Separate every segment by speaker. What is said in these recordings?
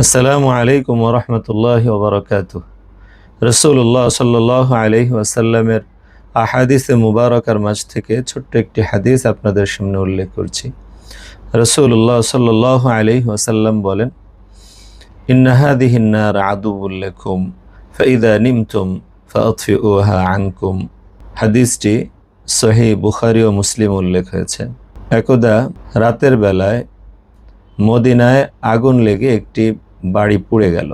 Speaker 1: আসসালামু আলাইকুম রহমতুল্লাহ ওবরাকাত রসুল্লাহ সাল্লাহ আলহি ওয়াসাল্লামের আহাদিসে মুবারকার মাঝ থেকে ছোট্ট একটি হাদিস আপনাদের সামনে উল্লেখ করছি। রসুল্লাহ সাল্লাহ আলহি ওয়াসাল্লাম বলেন ইন্নাহাদিহিন্নার আদুবুল্লেখুম ফঈদা নিমতুম ফি ওহা আনকুম। হাদিসটি সহি বুখারি ও মুসলিম উল্লেখ হয়েছে। একদা রাতের বেলায় মদিনায় আগুন লেগে একটি বাড়ি পুড়ে গেল।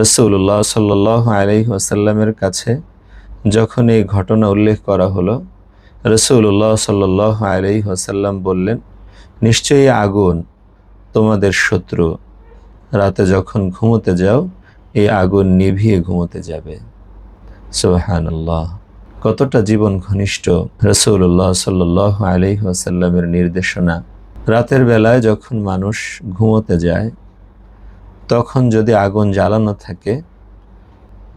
Speaker 1: রসুল্লাহ সাল্লাহ আলহি আসাল্লামের কাছে যখন এই ঘটনা উল্লেখ করা হলো রসুল্লাহ সাল্লাহ আলহি আসাল্লাম বললেন, নিশ্চয়ই আগুন তোমাদের শত্রু। রাতে যখন ঘুমোতে যাও, এই আগুন নিভিয়ে ঘুমোতে যাবে। সুবাহান্লাহ কতটা জীবন ঘনিষ্ঠ রসুল্লাহ সাল্লাহ আলহি আসাল্লামের নির্দেশনা। রাতের বেলায় যখন মানুষ ঘুমোতে যায় তখন যদি আগুন জ্বালানো থাকে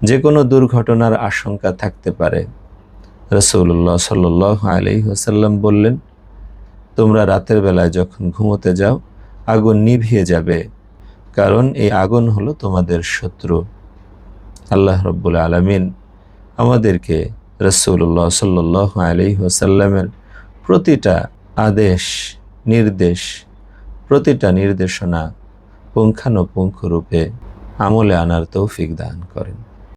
Speaker 1: যে কোনো দুর্ঘটনার আশঙ্কা থাকতে পারে। রসুল্লাহ সাল আলি ওসাল্লাম বললেন, তোমরা রাতের বেলায় যখন ঘুমোতে যাও, আগুন নিভিয়ে যাবে, কারণ এই আগুন হলো তোমাদের শত্রু। আল্লাহ রব্বুল আলমিন আমাদেরকে রসুল্লাহ সাল্লাহ আলি ওসাল্লামের প্রতিটা আদেশ, নির্দেশ, প্রতিটা নির্দেশনা পুঙ্খানুপুঙ্খ রূপে আমলে আনার তৌফিক দান করেন।